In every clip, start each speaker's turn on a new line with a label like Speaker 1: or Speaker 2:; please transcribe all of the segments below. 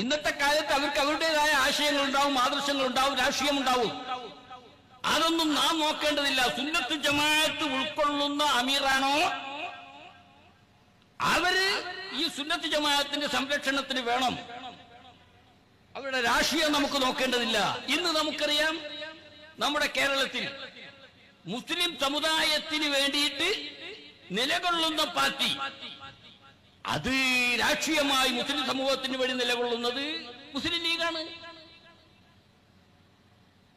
Speaker 1: ഇന്നത്തെ കാലത്ത് അവർക്ക് അവരുടേതായ ആശയങ്ങൾ ഉണ്ടാവും ആദർശങ്ങൾ ഉണ്ടാവും രാഷ്ട്രീയം ഉണ്ടാവും അതൊന്നും നാം നോക്കേണ്ടതില്ല. സുന്നത്ത് ജമാഅത്ത് ഉൾക്കൊള്ളുന്ന അമീറാണോ? അവർ ഈ സുന്നത്ത് ജമാഅത്തിന്റെ സംരക്ഷണത്തിന് വേണം. അവരുടെ രാഷ്ട്രീയം നമുക്ക് നോക്കേണ്ടതില്ല. ഇന്ന് നമുക്കറിയാം നമ്മുടെ കേരളത്തിൽ മുസ്ലിം സമുദായത്തിന് വേണ്ടിയിട്ട് നിലകൊള്ളുന്ന പാർട്ടി അത് രാഷ്ട്രീയമായി മുസ്ലിം സമൂഹത്തിന് വേണ്ടി നിലകൊള്ളുന്നത് മുസ്ലിം ലീഗാണ്.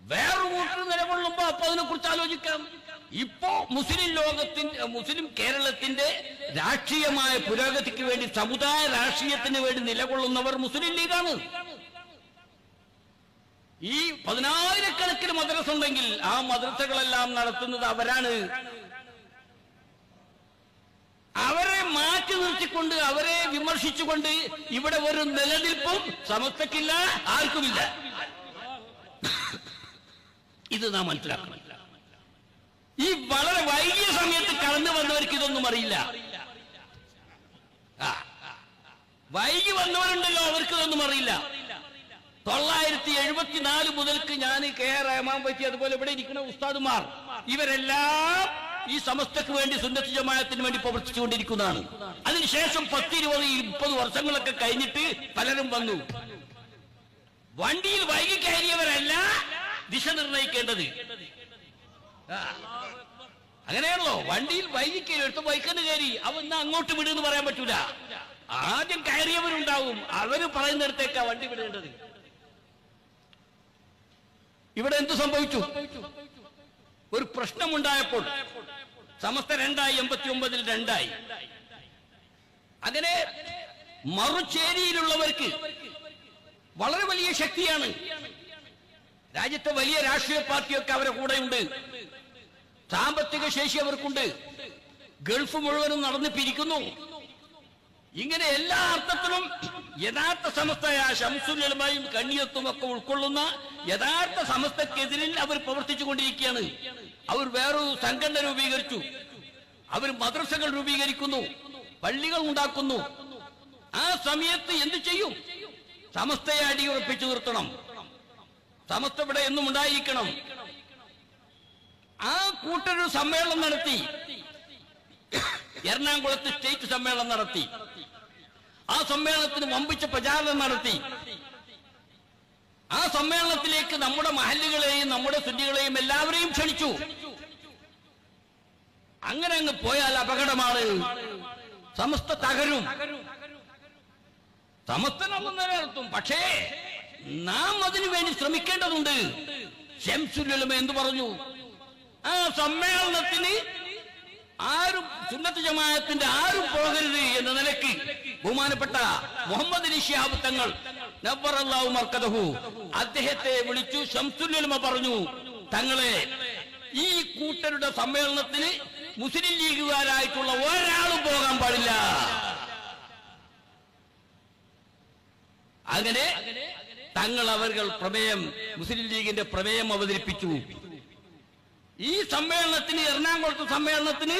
Speaker 1: വേറൊരു കൂട്ടർ നിലകൊള്ളുമ്പോ അപ്പൊ അതിനെ കുറിച്ച് ആലോചിക്കാം. ഇപ്പോ മുസ്ലിം ലോകത്തിന്റെ മുസ്ലിം കേരളത്തിന്റെ രാഷ്ട്രീയമായ പുരോഗതിക്ക് വേണ്ടി സമുദായ രാഷ്ട്രീയത്തിന് വേണ്ടി നിലകൊള്ളുന്നവർ മുസ്ലിം ലീഗാണ്. ഈ പതിനായിരക്കണക്കിന് മദ്രസ ഉണ്ടെങ്കിൽ ആ മദ്രസകളെല്ലാം നടത്തുന്നത് അവരാണ് അവരെ മാറ്റി നിർത്തിക്കൊണ്ട് അവരെ വിമർശിച്ചുകൊണ്ട് ഇവിടെ ഒരു നിലനിൽപ്പും സമസ്തക്കില്ല ആർക്കുമില്ല. ഇത് നാം മനസ്സിലാക്കണം. ഈ വളരെ വൈകിയ സമയത്ത് കടന്നു വന്നവർക്ക് ഇതൊന്നും അറിയില്ല. വൈകി വന്നവരുണ്ടല്ലോ അവർക്ക് ഇതൊന്നും അറിയില്ല. തൊള്ളായിരത്തി എഴുപത്തിനാല് മുതൽക്ക് ഞാൻ കെ ആർ റഹ്മാൻ പറ്റി അതുപോലെ ഇവിടെ ഇരിക്കുന്ന ഉസ്താദുമാർ ഇവരെല്ലാം ഈ സമസ്തക്ക് വേണ്ടി സുന്നത്ത് ജമാഅത്തിന് വേണ്ടി പ്രവർത്തിച്ചുകൊണ്ടിരിക്കുന്നതാണ്. അതിനുശേഷം പത്തിരുപത് മുപ്പത് വർഷങ്ങളൊക്കെ കഴിഞ്ഞിട്ട് പലരും വന്നു. വണ്ടിയിൽ വൈകി കയറിയവരല്ല ദിശ നിർണയിക്കേണ്ടത്. അങ്ങനെയാണല്ലോ വണ്ടിയിൽ വൈകി കയറി എടുത്ത് വൈക്കന്ന് കയറി അവ എന്നാ അങ്ങോട്ട് വിടുന്ന് പറയാൻ പറ്റൂല. ആദ്യം കയറിയവരുണ്ടാവും അവർ പറയുന്നിടത്തേക്കാ വണ്ടി വിടേണ്ടത്. ഇവിടെ എന്ത് സംഭവിച്ചു? ഒരു പ്രശ്നമുണ്ടായപ്പോൾ സമസ്ത രണ്ടായി എൺപത്തി ഒമ്പതിൽ രണ്ടായി. അങ്ങനെ മറുചേരിയിലുള്ളവർക്ക് വളരെ വലിയ ശക്തിയാണ്. രാജ്യത്തെ വലിയ രാഷ്ട്രീയ പാർട്ടിയൊക്കെ അവരെ കൂടെയുണ്ട്. സാമ്പത്തിക ശേഷി അവർക്കുണ്ട്. ഗൾഫ് മുഴുവനും നടന്ന് പിരിക്കുന്നു. ഇങ്ങനെ എല്ലാ അർത്ഥത്തിലും യഥാർത്ഥ സമസ്തയായ ശംസുലമായും കണ്ണിയത്തും ഒക്കെ ഉൾക്കൊള്ളുന്ന യഥാർത്ഥ സമസ്തക്കെതിരിൽ അവർ പ്രവർത്തിച്ചു കൊണ്ടിരിക്കുകയാണ് അവർ വേറൊരു സംഘടന രൂപീകരിച്ചു. അവർ മദ്രസകൾ രൂപീകരിക്കുന്നു. പള്ളികൾ ഉണ്ടാക്കുന്നു. ആ സമയത്ത് എന്തു ചെയ്യും? സമസ്തയെ അടിയുറപ്പിച്ചു നിർത്തണം. സമസ്ത ഇവിടെ എന്നും ഉണ്ടായിരിക്കണം. ആ കൂട്ടൊരു സമ്മേളനം നടത്തി. എറണാകുളത്ത് സ്റ്റേറ്റ് സമ്മേളനം നടത്തി. ആ സമ്മേളനത്തിന് വമ്പിച്ച പ്രചാരണം നടത്തി. ആ സമ്മേളനത്തിലേക്ക് നമ്മുടെ മഹല്ലുകളെയും നമ്മുടെ സുന്നികളെയും എല്ലാവരെയും ക്ഷണിച്ചു. അങ്ങനെ അങ്ങ് പോയാൽ അപകടമാണ്. സമസ്ത തകരും. സമസ്ത നമ്മൾ നിലനിർത്തും. പക്ഷേ നാം അതിനു വേണ്ടി ശ്രമിക്കേണ്ടതുണ്ട്. ഷംസുലുലമ എന്തു പറഞ്ഞു. ആ സമ്മേളനത്തിന് ആരും സുന്നത്ത് ജമാഅത്തിന്റെ ആരും പോകരുത് എന്ന നിലയ്ക്ക് ബഹുമാനപ്പെട്ട മുഹമ്മദ് ശിഹാബ് തങ്ങൾ അദ്ദേഹത്തെ വിളിച്ചു ഷംസുലുലമ പറഞ്ഞു തങ്ങളെ ഈ കൂട്ടരുടെ സമ്മേളനത്തിന് മുസ്ലിം ലീഗുകാരായിട്ടുള്ള ഒരാളും പോകാൻ പാടില്ല. അങ്ങനെ തങ്ങൾ അവർ പ്രമേയം മുസ്ലിം ലീഗിന്റെ പ്രമേയം അവതരിപ്പിച്ചു. ഈ സമ്മേളനത്തിന് എറണാകുളത്ത് സമ്മേളനത്തിന്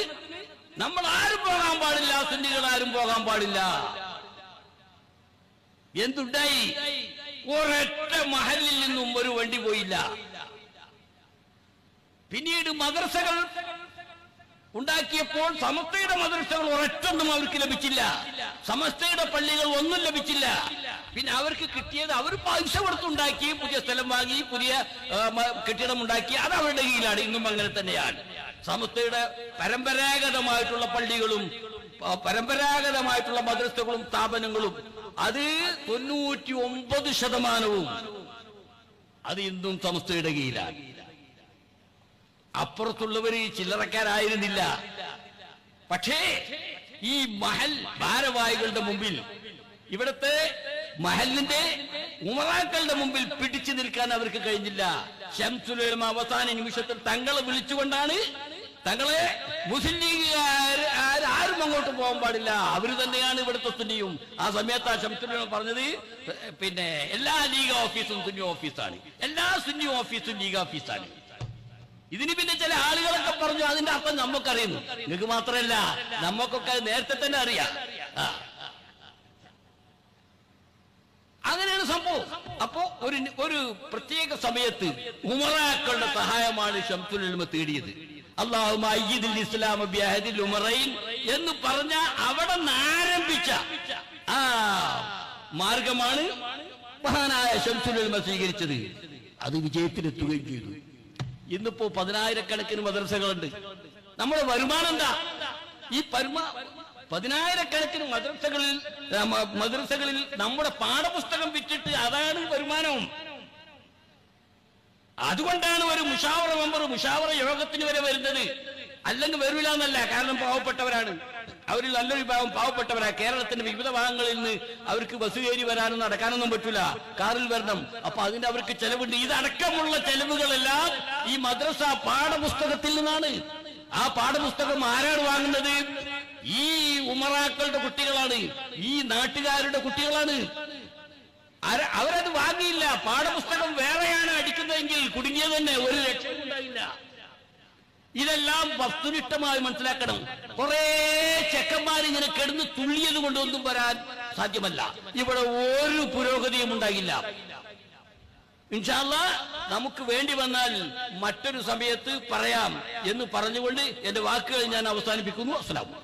Speaker 1: നമ്മൾ ആരും പോകാൻ പാടില്ല സുന്നികൾ ആരും പോകാൻ പാടില്ല. എന്തുണ്ടായി? ഒരൊറ്റ മഹലിൽ നിന്നും ഒരു വണ്ടി പോയില്ല. പിന്നീട് മദ്രസകൾ ഉണ്ടാക്കിയപ്പോൾ സമസ്തയുടെ മദ്രസകൾ ഒരൊറ്റൊന്നും അവർക്ക് ലഭിച്ചില്ല. സമസ്തയുടെ പള്ളികൾ ഒന്നും ലഭിച്ചില്ല. പിന്നെ അവർക്ക് കിട്ടിയത് അവർ പൈസ കൊടുത്തുണ്ടാക്കി പുതിയ സ്ഥലം വാങ്ങി പുതിയ കെട്ടിടം ഉണ്ടാക്കി അത് അവരുടെ കീഴിലാണ്. ഇന്നും അങ്ങനെ തന്നെയാണ്. സമസ്തയുടെ പരമ്പരാഗതമായിട്ടുള്ള പള്ളികളും പരമ്പരാഗതമായിട്ടുള്ള മദ്രസകളും സ്ഥാപനങ്ങളും അത് തൊണ്ണൂറ്റി ഒമ്പത് ശതമാനവും അത് ഇന്നും സമസ്തയുടെ കീഴിലാണ്. അപ്പുറത്തുള്ളവര് ചില്ലറക്കാരായിരുന്നില്ല. പക്ഷേ ഈ മഹൽ ഭാരവാഹികളുടെ മുമ്പിൽ ഇവിടുത്തെ മഹലിന്റെ ഉമറാക്കളുടെ മുമ്പിൽ പിടിച്ചു നിൽക്കാൻ അവർക്ക് കഴിഞ്ഞില്ല. ഷംസുലമ അവസാന നിമിഷത്തിൽ തങ്ങളെ വിളിച്ചുകൊണ്ടാണ് തങ്ങളെ മുസ്ലിം ലീഗുകാർ ആരും അങ്ങോട്ട് പോകാൻ പാടില്ല. അവർ തന്നെയാണ് ഇവിടുത്തെ സുന്നിയും. ആ സമയത്ത് ആ ഷംസുലമ പറഞ്ഞത് പിന്നെ എല്ലാ ലീഗ് ഓഫീസും സുന്നി ഓഫീസാണ്. എല്ലാ സുന്നി ഓഫീസും ലീഗ് ഓഫീസാണ്. ഇതിന് പിന്നെ ചില ആളുകളൊക്കെ പറഞ്ഞു അതിന്റെ അർത്ഥം നമുക്കറിയുന്നു. നിങ്ങൾക്ക് മാത്രമല്ല നമുക്കൊക്കെ നേരത്തെ തന്നെ അറിയാം. ആ. അങ്ങനെയാണ് സംഭവം. അപ്പോ ഒരു ഒരു പ്രത്യേക സമയത്ത് ഉമറാക്കളുടെ സഹായമാണ് ഷംസുൽ ഉലമ തേടിയത്. അള്ളാഹുമ അയ്യിദുൽ ഇസ്ലാം ബിഹദിൽ ഉമറൈൻ എന്ന് പറഞ്ഞ അവിടെ ആരംഭിച്ച ആ മാർഗമാണ് മഹാനായ ഷംസുൽ സ്വീകരിച്ചത്. അത് വിജയത്തിലെത്തുകയും ചെയ്തു. ഇന്നിപ്പോ പതിനായിരക്കണക്കിന് മദ്രസകളുണ്ട്. നമ്മുടെ വരുമാനം എന്താ? ഈ പരമ പതിനായിരക്കണക്കിന് മദ്രസകളിൽ മദ്രസകളിൽ നമ്മുടെ പാഠപുസ്തകം വിറ്റിട്ട് അതാണ് വരുമാനവും. അതുകൊണ്ടാണ് ഒരു മുഷാവറ മെമ്പർ മുഷാവറ യോഗത്തിന് വരെ വരുന്നത്. അല്ലെങ്കിൽ വരില്ല എന്നല്ല കാരണം പാവപ്പെട്ടവരാണ്. അവരിൽ നല്ലൊരു വിഭാഗം പാവപ്പെട്ടവരാ. കേരളത്തിന്റെ വിവിധ ഭാഗങ്ങളിൽ നിന്ന് അവർക്ക് ബസ് കയറി വരാനും നടക്കാനൊന്നും പറ്റൂല. കാറിൽ വരണം. അപ്പൊ അതിന്റെ അവർക്ക് ചെലവുണ്ട്. ഇതടക്കമുള്ള ചെലവുകളെല്ലാം ഈ മദ്രസ പാഠപുസ്തകത്തിൽ നിന്നാണ്. ആ പാഠപുസ്തകം ആരാണ് വാങ്ങുന്നത്? ഈ ഉമറാക്കളുടെ കുട്ടികളാണ്. ഈ നാട്ടുകാരുടെ കുട്ടികളാണ്. അവരത് വാങ്ങിയില്ല. പാഠപുസ്തകം വേറെയാണ് അടിക്കുന്നതെങ്കിൽ കുടുങ്ങിയത് തന്നെ ഒരു ലക്ഷം ഉണ്ടായില്ല. ഇതെല്ലാം വസ്തുനിഷ്ഠമായി മനസ്സിലാക്കണം. കുറെ ചെക്കന്മാർ ഇങ്ങനെ കിടന്ന് തുള്ളിയത് കൊണ്ടൊന്നും വരാൻ സാധ്യമല്ല. ഇവിടെ ഒരു പുരോഗതിയും ഉണ്ടാകില്ല ഇൻഷാല്ല നമുക്ക് വേണ്ടി വന്നാൽ മറ്റൊരു സമയത്ത് പറയാം എന്ന് പറഞ്ഞുകൊണ്ട് എന്റെ വാക്കുകൾ ഞാൻ അവസാനിപ്പിക്കുന്നു. അസ്സലാമു